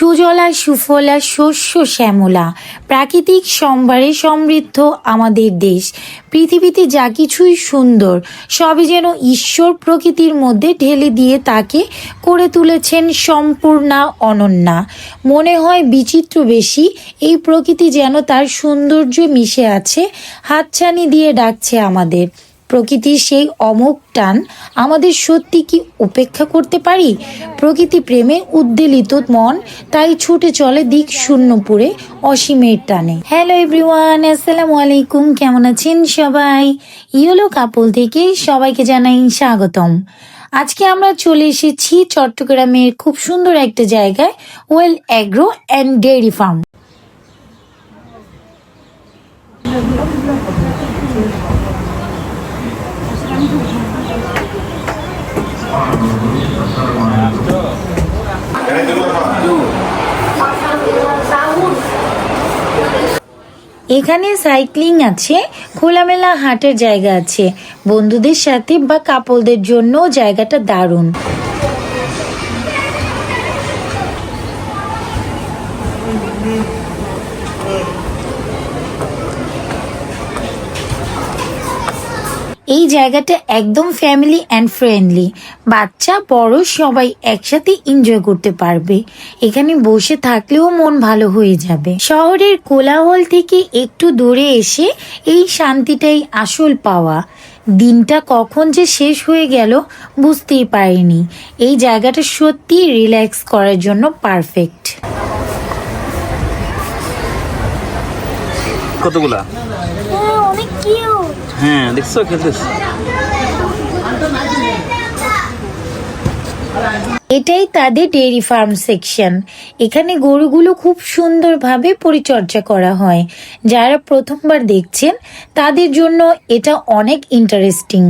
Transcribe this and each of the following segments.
সুজলা, সুফলা, শস্য, শ্যামলা। প্রাকৃতিক সম্ভারে সমৃদ্ধ আমাদের দেশ। পৃথিবীতে যা কিছুই সুন্দর, সবই যেন ঈশ্বর প্রকৃতির মধ্যে ঢেলে দিয়ে তাকে করে তুলেছেন সম্পূর্ণা অনন্যা। মনে হয় বিচিত্র বেশি, এই প্রকৃতি যেন তার সৌন্দর্য মিশে আছে, হাতছানি দিয়ে ডাকছে আমাদের। প্রকৃতির সেই অমোঘ টান আমাদের সত্যি কি উপেক্ষা করতে পারি? প্রকৃতি প্রেমে উদ্বেলিত মন, তাই ছুটে চলে দিক শূন্যপুরে অসীমের টানে। হ্যালো এভরিওয়ান আসসালামু আলাইকুম, কেমন আছেন সবাই? ইয়েলো কাপল থেকে সবাইকে জানাই স্বাগতম। আজকে আমরা চলে এসেছি চট্টগ্রামের খুব সুন্দর একটা জায়গায়, Well Agro and Dairy Farm. এখানে সাইক্লিং আছে খোলামেলা হাটের জায়গা আছে। বন্ধুদের সাথে বা কাপলদের জন্য জায়গাটা দারুণ। এই জায়গাটা একদম ফ্যামিলি অ্যান্ড ফ্রেন্ডলি বাচ্চা বড় সবাই একসাথে এনজয় করতে পারবে। এখানে বসে থাকলেও মন ভালো হয়ে যাবে। শহরের কোলাহল থেকে একটু দূরে এসে এই শান্তিটাই আসল পাওয়া। দিনটা কখন যে শেষ হয়ে গেল বুঝতেই পারিনি। এই জায়গাটা সত্যি রিল্যাক্স করার জন্য পারফেক্ট কতগুলা? হ্যাঁ অনেক কিউট হ্যাঁ দেখছ? খেলতেছে এটাই তাদের ডেয়ারি ফার্ম সেকশন। এখানে গরুগুলো খুব সুন্দরভাবে পরিচর্যা করা হয়। যারা প্রথমবার দেখছেন, তাদের জন্য এটা অনেক ইন্টারেস্টিং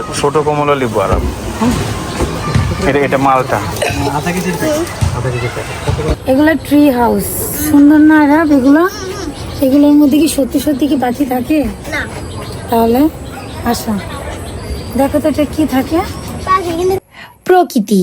এটা ছোট কমলা লিবু আর এটা এটা মালটা। এগুলো ট্রি হাউস সুন্দর না রাব এগুলো? এগুলোর মধ্যে কি সত্যি সত্যি কি পাখি থাকে? তাহলে আসা। দেখো তো এটা কি থাকে? প্রকৃতি।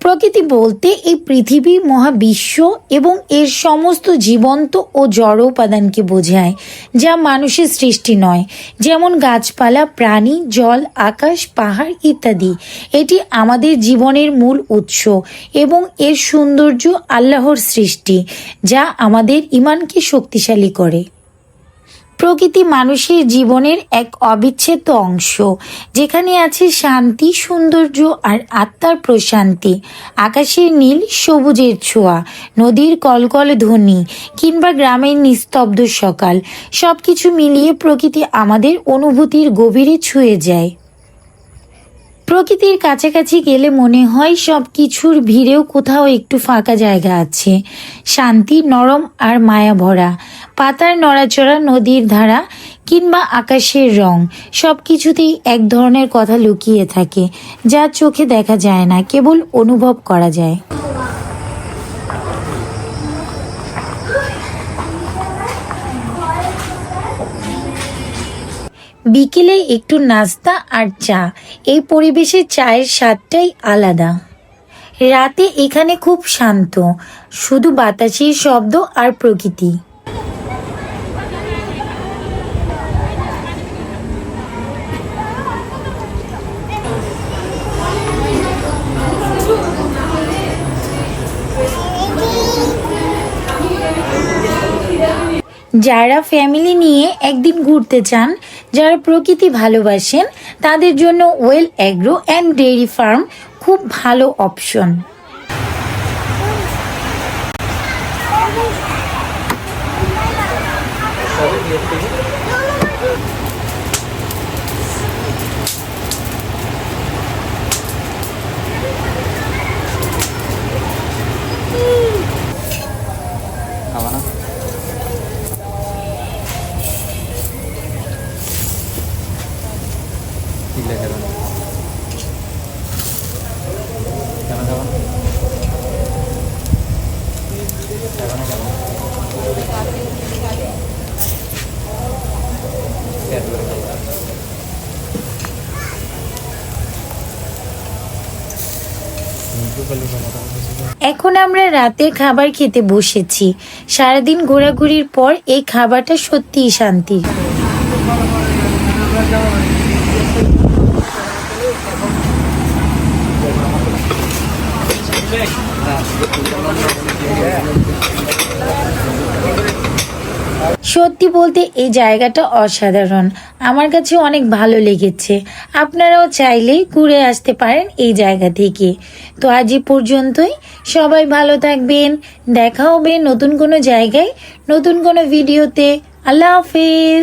প্রকৃতি বলতে এই পৃথিবী, মহাবিশ্ব এবং এর সমস্ত জীবন্ত ও জড় উপাদানকে বোঝায়, যা মানুষের সৃষ্টি নয়। যেমন গাছপালা, প্রাণী, জল, আকাশ, পাহাড় ইত্যাদি। এটি আমাদের জীবনের মূল উৎস এবং এর সৌন্দর্য আল্লাহর সৃষ্টি, যা আমাদের ইমানকে শক্তিশালী করে। প্রকৃতি মানুষের জীবনের এক অবিচ্ছেদ্য অংশ। যেখানে আছে শান্তি, সৌন্দর্য আর আত্মার প্রশান্তি। আকাশের নীল, সবুজের ছোঁয়া, নদীর কলকল ধ্বনি কিংবা গ্রামের নিস্তব্ধ সকাল। সবকিছু মিলিয়ে প্রকৃতি আমাদের অনুভূতির গভীরে ছুঁয়ে যায়। প্রকৃতির কাছাকাছি গেলে মনে হয় সব কিছুর ভিড়েও কোথাও একটু ফাঁকা জায়গা আছে। শান্তি, নরম আর মায়া ভরা পাতার নড়াচড়া নদীর ধারা কিংবা আকাশের রং সব কিছুতেই এক ধরনের কথা লুকিয়ে থাকে, যা চোখে দেখা যায় না, কেবল অনুভব করা যায়। বিকেলে একটু নাস্তা আর চা। এই পরিবেশে চায়ের স্বাদটাই আলাদা। রাতে এখানে খুব শান্ত, শুধু বাতাসের শব্দ আর প্রকৃতি। যারা ফ্যামিলি নিয়ে একদিন ঘুরতে চান, যারা প্রকৃতি ভালোবাসেন, তাদের জন্য Well Agro and Dairy Farm খুব ভালো অপশন। খাবা এখন আমরা রাতের খাবার খেতে বসেছি। সারাদিন ঘোরাঘুরির পর এই খাবারটা সত্যিই শান্তির। সত্যি বলতে এই জায়গাটা অসাধারণ। আমার কাছে অনেক ভালো লেগেছে। আপনারাও চাইলে ঘুরে আসতে পারেন এই জায়গা থেকে। তো আজ পর্যন্তই। সবাই ভালো থাকবেন। দেখা হবে নতুন কোনো জায়গায়, নতুন কোনো ভিডিওতে। আল্লাহ হাফিজ।